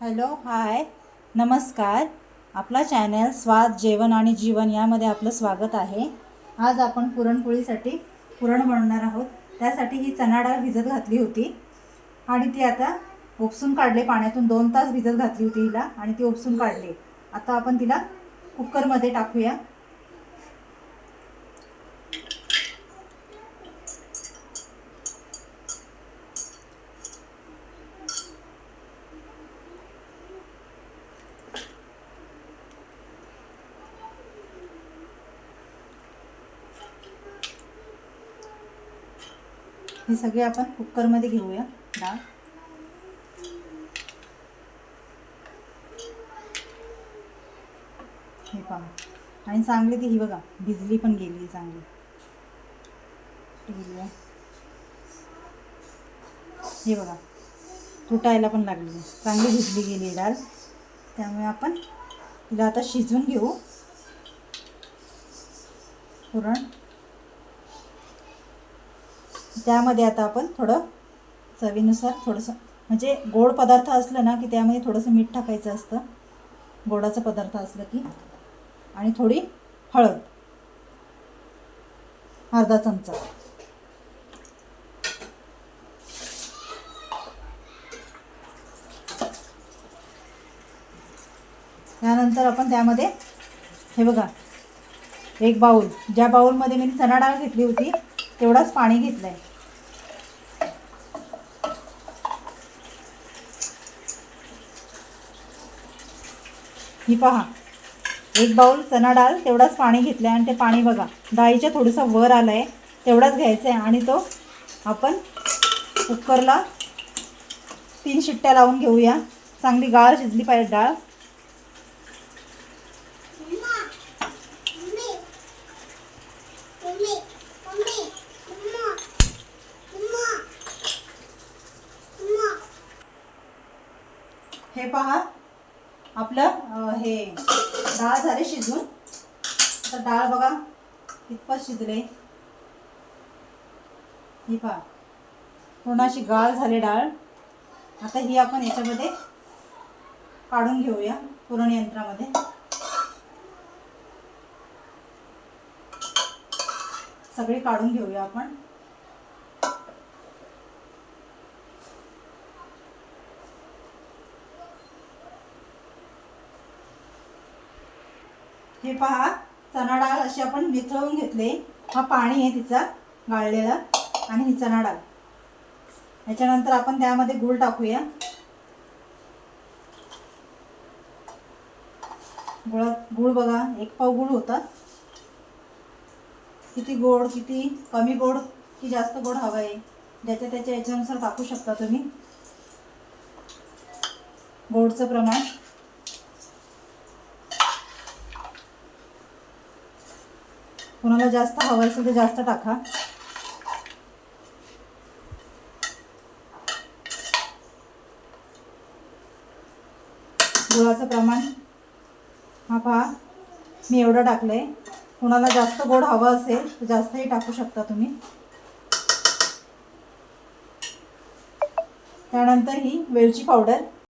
Hello hi. नमस्कार. आपला channel स्वाद जेवण आणि जीवन यामध्ये आपलं स्वागत आहे. आज आपण पुरणपोळीसाठी पुरण बनवणार आहोत. त्यासाठी ही चणा डाळ भिजत घातली होती. आणि ती आता उपसून काढले पाण्यातून दोन तास भिजत घातली होती हिला आणि ती उपसून काढली. आता आपण तिला कुकरमध्ये टाकूया. हे सगळे आपण कुकरमध्ये घेऊया. डाळ. हे पहा. आणि चांगली ती ही बघा भिजली पण गेली आहे चांगली. गेली हे बघा तुटायला पण लागली आहे. चांगली भिजली गेली डाळ. त्यामुळे आपण तिला आता शिजवून घेऊ. पुरण. त्यामध्ये आता आपण थोडं चवीनुसार थोडंसं म्हणजे गोड पदार्थ असलं ना की त्यामध्ये थोडंसं मीठ टाकायचं असतं. गोडाचं पदार्थ असलं की. आणि थोडी हळद. अर्धा चमचा. त्यानंतर आपण त्यामध्ये हे बघा एक बाऊल ज्या बाऊलमध्ये मी चणा डाळ घेतली होती तेवढाच पाणी घेतलं आहे ही पहा. एक बाऊल चणा डाळ तेवढाच पाणी घेतलं आहे आणि ते पाणी बघा. डाळीच्या थोडंसं वर आलं आहे तेवढाच घ्यायचं आहे आणि तो आपण कुकरला तीन शिट्ट्या लावून घेऊया. चांगली गाळ शिजली पाहिजे डाळ. हे पहा. आपलं हे डाळ झाले शिजून. आता डाळ बघा कितपत शिजले. ही पहा. पूर्ण अशी गाळ झाली डाळ. आता ही आपण याच्यामध्ये काढून घेऊया पुरण यंत्रामध्ये. सगळी काढून घेऊया आपण. हे पहा चणा डाळ अशी आपण वितळून घेतले. हा पाणी आहे तिचा गाळलेला आणि ही चणा डाळ. याच्यानंतर आपण त्यामध्ये गूळ टाकूया. गुळ गूळ बघा एक पाव गूळ होता. किती गोड किती कमी गोड की जास्त गोड हवं आहे. ज्याच्या त्याच्या याच्यानुसार टाकू शकता तुम्ही. गोडचं प्रमाण. कोणाला जास्त हवं असेल तर जास्त टाका. गुळाचं प्रमाण. हा पहा मी एवढं टाकलं आहे कोणाला जास्त गोड हवं असेल तर जास्तही टाकू शकता तुम्ही. त्यानंतर ही वेलची पावडर.